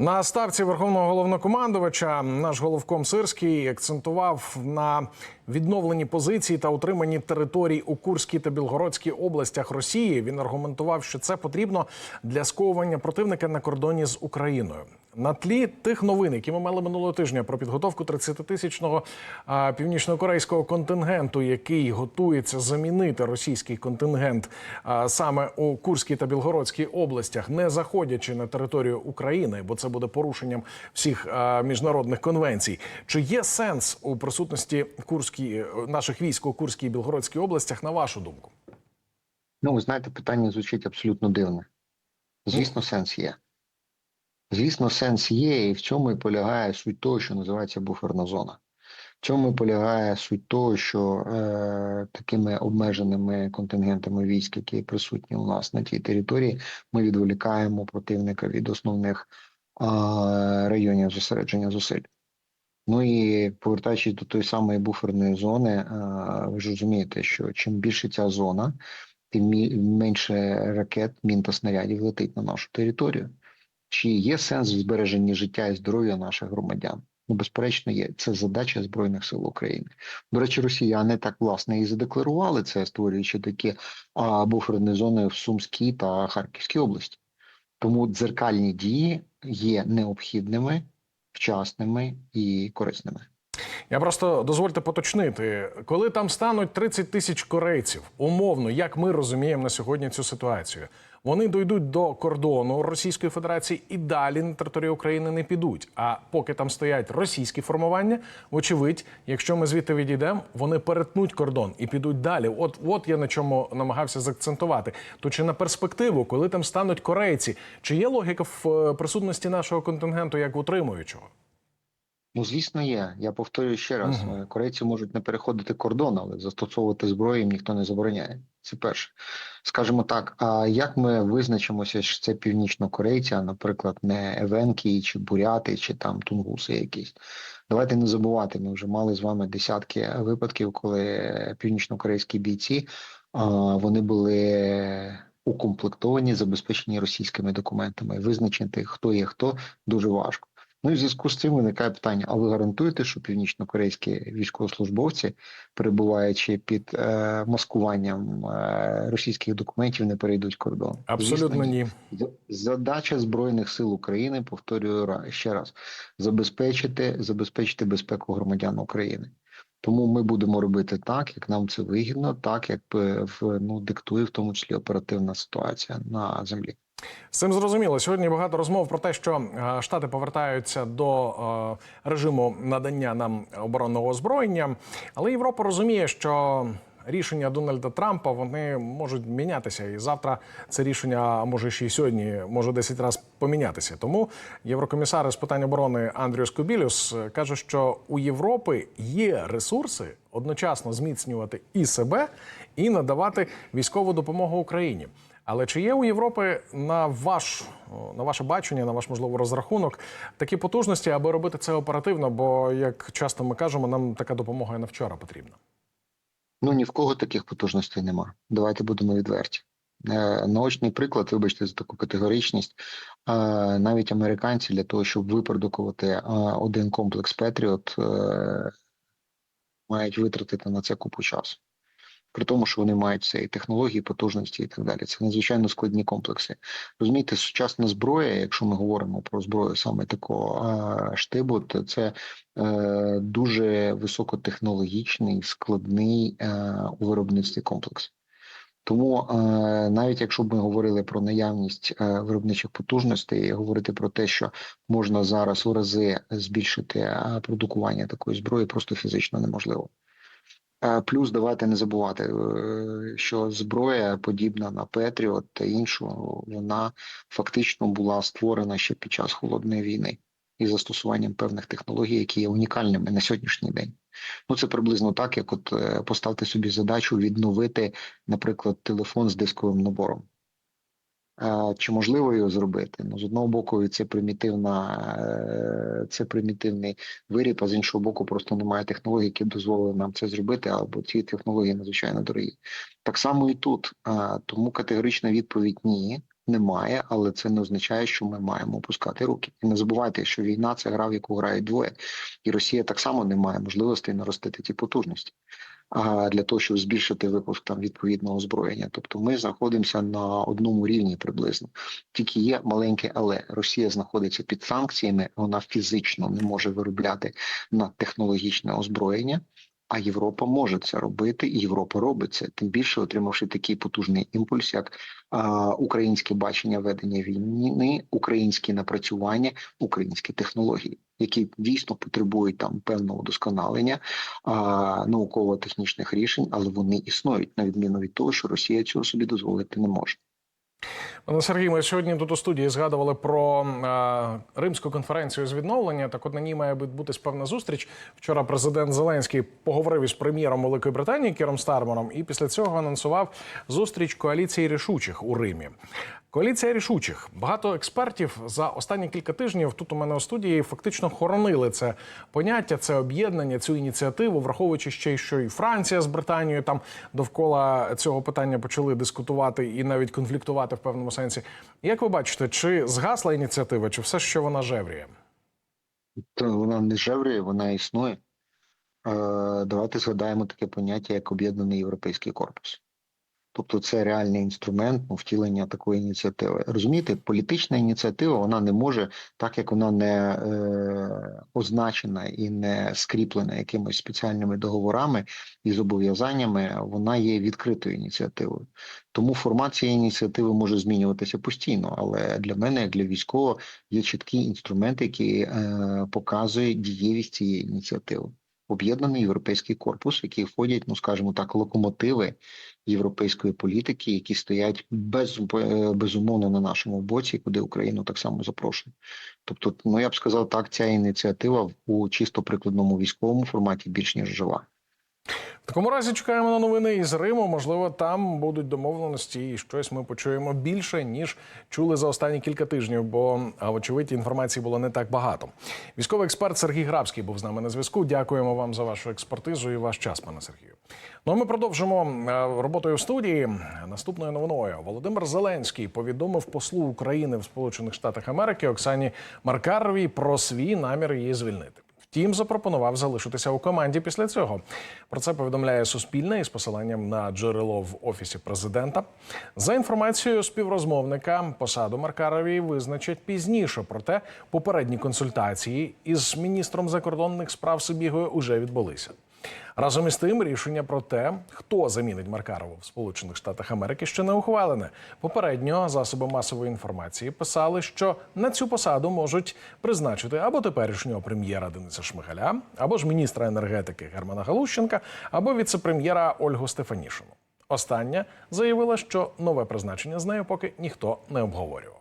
На ставці верховного головнокомандувача наш головком Сирський акцентував на відновленні позиції та утриманні територій у Курській та Білгородській областях Росії. Він аргументував, що це потрібно для сковування противника на кордоні з Україною. На тлі тих новин, які ми мали минулого тижня про підготовку 30-тисячного а, північнокорейського контингенту, який готується замінити російський контингент а, саме у Курській та Білгородській областях, не заходячи на територію України, бо це буде порушенням всіх а, міжнародних конвенцій. Чи є сенс у присутності Курській наших військ у Курській і Білгородській областях, на вашу думку? Ну, ви знаєте, питання звучить абсолютно дивне. Звісно, сенс є. Звісно, сенс є, і в цьому і полягає суть того, що називається буферна зона. В цьому і полягає суть того, що е, такими обмеженими контингентами військ, які присутні у нас на тій території, ми відволікаємо противника від основних е, районів зосередження зусиль. Ну і повертаючись до тої самої буферної зони, е, ви ж розумієте, що чим більше ця зона, тим менше ракет, мін та снарядів летить на нашу територію. Чи є сенс в збереженні життя і здоров'я наших громадян? Ну, безперечно, є. Це задача Збройних сил України. До речі, росіяни так власне і задекларували це, створюючи такі а, буферні зони в Сумській та Харківській області. Тому дзеркальні дії є необхідними, вчасними і корисними. Я просто дозвольте поточнити, коли там стануть 30 тисяч корейців, умовно, як ми розуміємо на сьогодні цю ситуацію, вони дойдуть до кордону Російської Федерації і далі на територію України не підуть. А поки там стоять російські формування, вочевидь, якщо ми звідти відійдемо, вони перетнуть кордон і підуть далі. От, от я на чому намагався заакцентувати. То чи на перспективу, коли там стануть корейці, чи є логіка в е, присутності нашого контингенту як утримуючого? Ну, звісно, є. Я повторюю ще раз: е, корейці можуть не переходити кордон, але застосовувати зброю їм ніхто не забороняє. Це перше. Скажімо так, а як ми визначимося, що це північнокорейці, а, наприклад, не евенки, чи буряти, чи там тунгуси якісь? Давайте не забувати. Ми вже мали з вами десятки випадків, коли північнокорейські бійці а, вони були укомплектовані, забезпечені російськими документами. Визначити, хто є хто, дуже важко. Ну і в зв'язку з цим виникає питання: а ви гарантуєте, що північнокорейські військовослужбовці, перебуваючи під е, маскуванням е, російських документів, не перейдуть кордон? Абсолютно Звісно, ні. Задача збройних сил України, повторюю ще раз, забезпечити, забезпечити безпеку громадян України. Тому ми будемо робити так, як нам це вигідно, так як е, в ну диктує в тому числі оперативна ситуація на землі. Цим зрозуміло. Сьогодні багато розмов про те, що е, штати повертаються до е, режиму надання нам оборонного озброєння, але Європа розуміє, що рішення Дональда Трампа вони можуть мінятися, і завтра це рішення, може ще й сьогодні, може 10 разів помінятися. Тому єврокомісар з питань оборони Андріус Скобілюс е, каже, що у Європи є ресурси одночасно зміцнювати і себе, і надавати військову допомогу Україні. Але чи є у Європи на ваш на ваше бачення, на ваш можливо розрахунок такі потужності, аби робити це оперативно? Бо як часто ми кажемо, нам така допомога і на вчора потрібна. Ну ні в кого таких потужностей нема. Давайте будемо відверті. Е, Наочний приклад, вибачте за таку категоричність. е, Навіть американці для того, щоб випродукувати е, один комплекс Петріот, мають витратити на це купу часу. При тому, що вони мають все і технології, потужності і так далі. Це надзвичайно складні комплекси. Розумієте, сучасна зброя, якщо ми говоримо про зброю саме такого штибу, то це е, дуже високотехнологічний, складний е, у виробництві комплекс. Тому е, навіть якщо б ми говорили про наявність е, виробничих потужностей, говорити про те, що можна зараз у рази збільшити е, продукування такої зброї, просто фізично неможливо. Е, Плюс давайте не забувати, е, що зброя, подібна на Петріот та іншу, вона фактично була створена ще під час холодної війни із застосуванням певних технологій, які є унікальними на сьогоднішній день. Ну це приблизно так, як от поставити собі задачу відновити, наприклад, телефон з дисковим набором. Е, Чи можливо його зробити? Ну, з одного боку, це примітивна, е, це примітивний виріб, а з іншого боку, просто немає технологій, які дозволили нам це зробити, або ці технології надзвичайно дорогі. Так само і тут. Е, Тому категорична відповідь ні. немає, але це не означає, що ми маємо опускати руки. І не забувайте, що війна це гра, в яку грають двоє, і Росія так само не має можливості наростити ті потужності. Для того, щоб збільшити випуск там відповідного озброєння, тобто ми знаходимося на одному рівні приблизно. Тільки є маленьке, але Росія знаходиться під санкціями, вона фізично не може виробляти на технологічне озброєння. А Європа може це робити, і Європа робить це, тим більше отримавши такий потужний імпульс, як а, українське бачення ведення війни, українські напрацювання, українські технології, які дійсно потребують там певного удосконалення науково-технічних рішень, але вони існують на відміну від того, що Росія цього собі дозволити не може. Пане Сергій, ми сьогодні тут у студії згадували про е, Римську конференцію з відновлення. Так, от на ній має бути певна зустріч. Вчора президент Зеленський поговорив із прем'єром Великої Британії Кіром Стармером, і після цього анонсував зустріч коаліції рішучих у Римі. Коаліція рішучих. Багато експертів за останні кілька тижнів тут у мене у студії фактично хоронили це поняття, це об'єднання, цю ініціативу, враховуючи ще й що і Франція з Британією там довкола цього питання почали дискутувати і навіть конфліктувати в певному сенсі. Як ви бачите, чи згасла ініціатива, чи все, що вона жевріє? То вона не жевріє, вона існує. Е, давайте згадаємо таке поняття, як об'єднаний європейський корпус. Тобто це реальний інструмент ну, втілення такої ініціативи. Розумієте, політична ініціатива вона не може, так як вона не е, означена і не скріплена якимись спеціальними договорами і зобов'язаннями, вона є відкритою ініціативою. Тому формат цієї ініціативи може змінюватися постійно. Але для мене, як для військового, є чіткий інструмент, який е, показує дієвість цієї ініціативи. Об'єднаний європейський корпус, який входять, ну скажімо так, локомотиви європейської політики, які стоять без, е, безумовно на нашому боці, куди Україну так само запрошує. Тобто, ну я б сказав, так, ця ініціатива у чисто прикладному військовому форматі більш ніж жива. В такому разі чекаємо на новини із Риму. Можливо, там будуть домовленості, і щось ми почуємо більше ніж чули за останні кілька тижнів. Бо а, вочевидь інформації було не так багато. Військовий експерт Сергій Грабський був з нами на зв'язку. Дякуємо вам за вашу експертизу і ваш час, пане Сергію. Ну а ми продовжимо роботою в студії. Наступною новиною Володимир Зеленський повідомив послу України в Сполучених Штатах Америки Оксані Маркаровій про свій намір її звільнити. Втім, запропонував залишитися у команді після цього. Про це повідомляє Суспільне із посиланням на джерело в офісі президента. За інформацією співрозмовника, посаду Маркарові визначать пізніше. Проте попередні консультації із міністром закордонних справ Сибігою уже відбулися. Разом із тим, рішення про те, хто замінить Маркарову в Сполучених Штатах Америки, ще не ухвалене. Попередньо засоби масової інформації писали, що на цю посаду можуть призначити або теперішнього прем'єра Дениса Шмигаля, або ж міністра енергетики Германа Галущенка, або віце-прем'єра Ольгу Стефанішину. Остання заявила, що нове призначення з нею поки ніхто не обговорював.